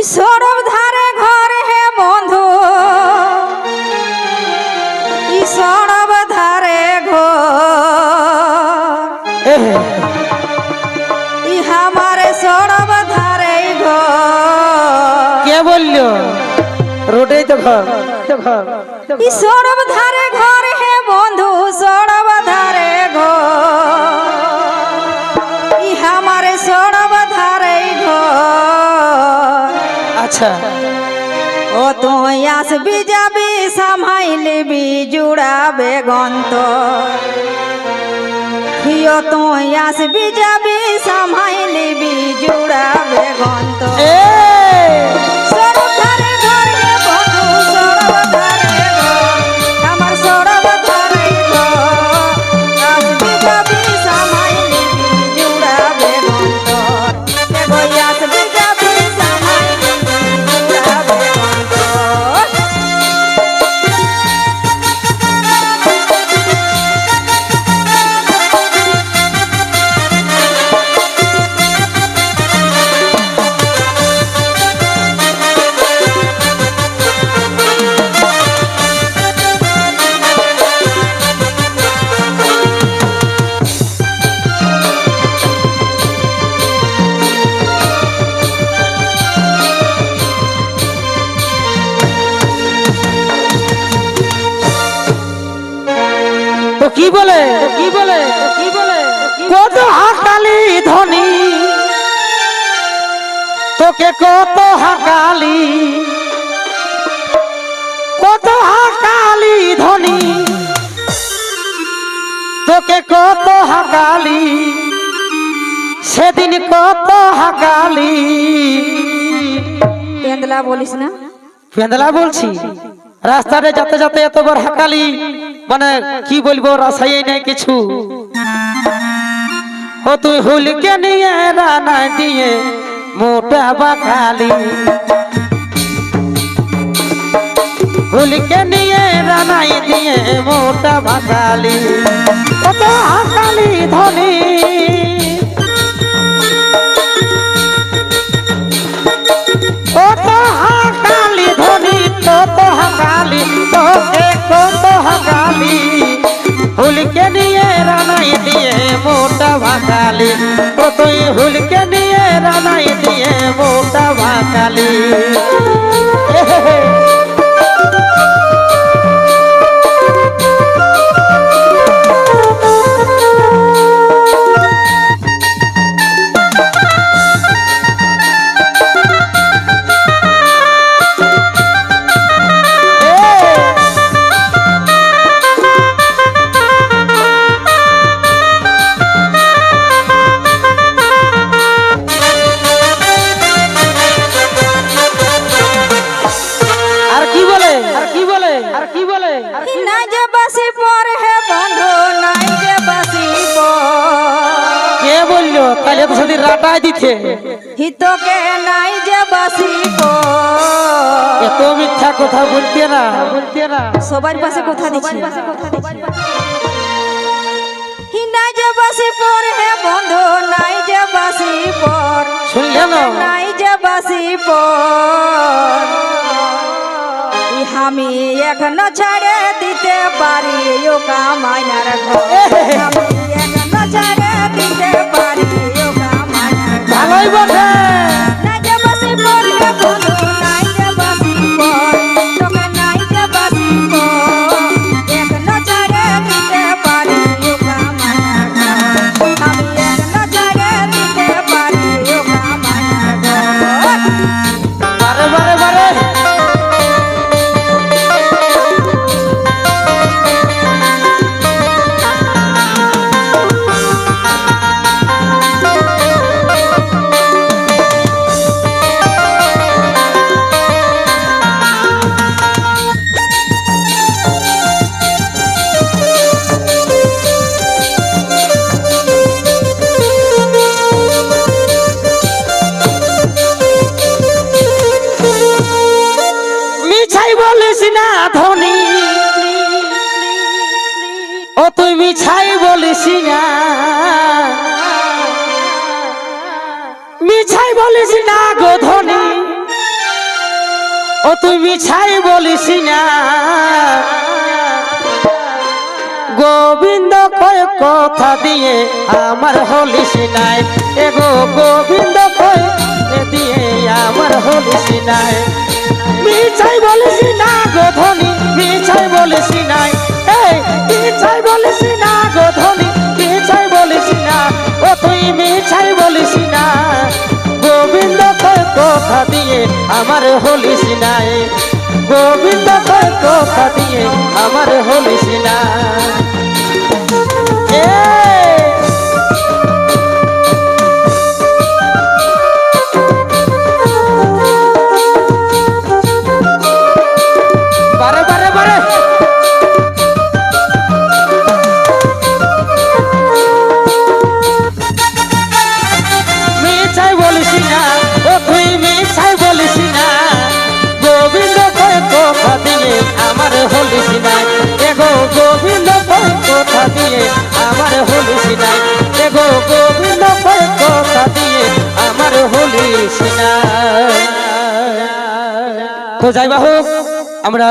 ঈশ্বর ধারে ঘর হে বন্ধু। ঈশ্বর ধারে ঘর। ইহা মারে সরব ধারে ঘর। কে বলল? রোডেই তো ঘর ঈশ্বর ধারে ঘর। আচ্ছা। ও তুই আসবি যাবি সামাইলিবি জুড়াবে গন্ত হিও তুই আসবি যাবি সামাইলিবি জুড়াবে গন্ত বলে? কি বলে? কি বলে? কত হাকালি ধনী? তোকে কত হাকালি? কত হাকালি ধনী? তোকে কত হাকালি? সেদিন কত হাকালি? পেন্দলা বলিস না? পেন্দলা বলছি। রাস্তাতে যেতে যেতে এতবার হাকালি। মানে কি বলব রাসাই নাই কিছু। ও তুই হুলকে নিয়ে, রানা দিয়ে, মোটা বাখালি হুলকে নিয়ে রানাই দিয়ে, মোটা বাখালি কত হাকালি ধনী। ভাকালি কতই হুলকে নিয়ে রানাই দিয়ে মোটা নাই যে বাসি পর হে বন্ধু নাই যে বাসি কে বলল? তাহলে তো সেদিন রাটাই দিতে। হিতকে নাই যে বাসি পর। এত মিথ্যা কথা বলতে না। বলতে না সবার পাশে কথা দিচ্ছি। হি নাই যে বাসি পর হে বন্ধু নাই যে বাসি পর। শুনলে না? নাই যে বাসি পর। আমি এখনও ছেড়ে পারি ও কামাইনার ঘর ও তুই মিছাই বলিস না। মিছাই বলিস না গো ধনী। ও তুই মিছাই বলিস না। গোবিন্দ কয় কথা দিয়ে আমার হলিস নাই। এগো গোবিন্দ কয় দিয়ে আমার হলিস নাই। মিছাই বলিস না গো ধনী, মিছাই আমার হলিস নাই। গোবিন্দ কথা দিয়ে আমার হলিস না না তো যাই হোক আমরা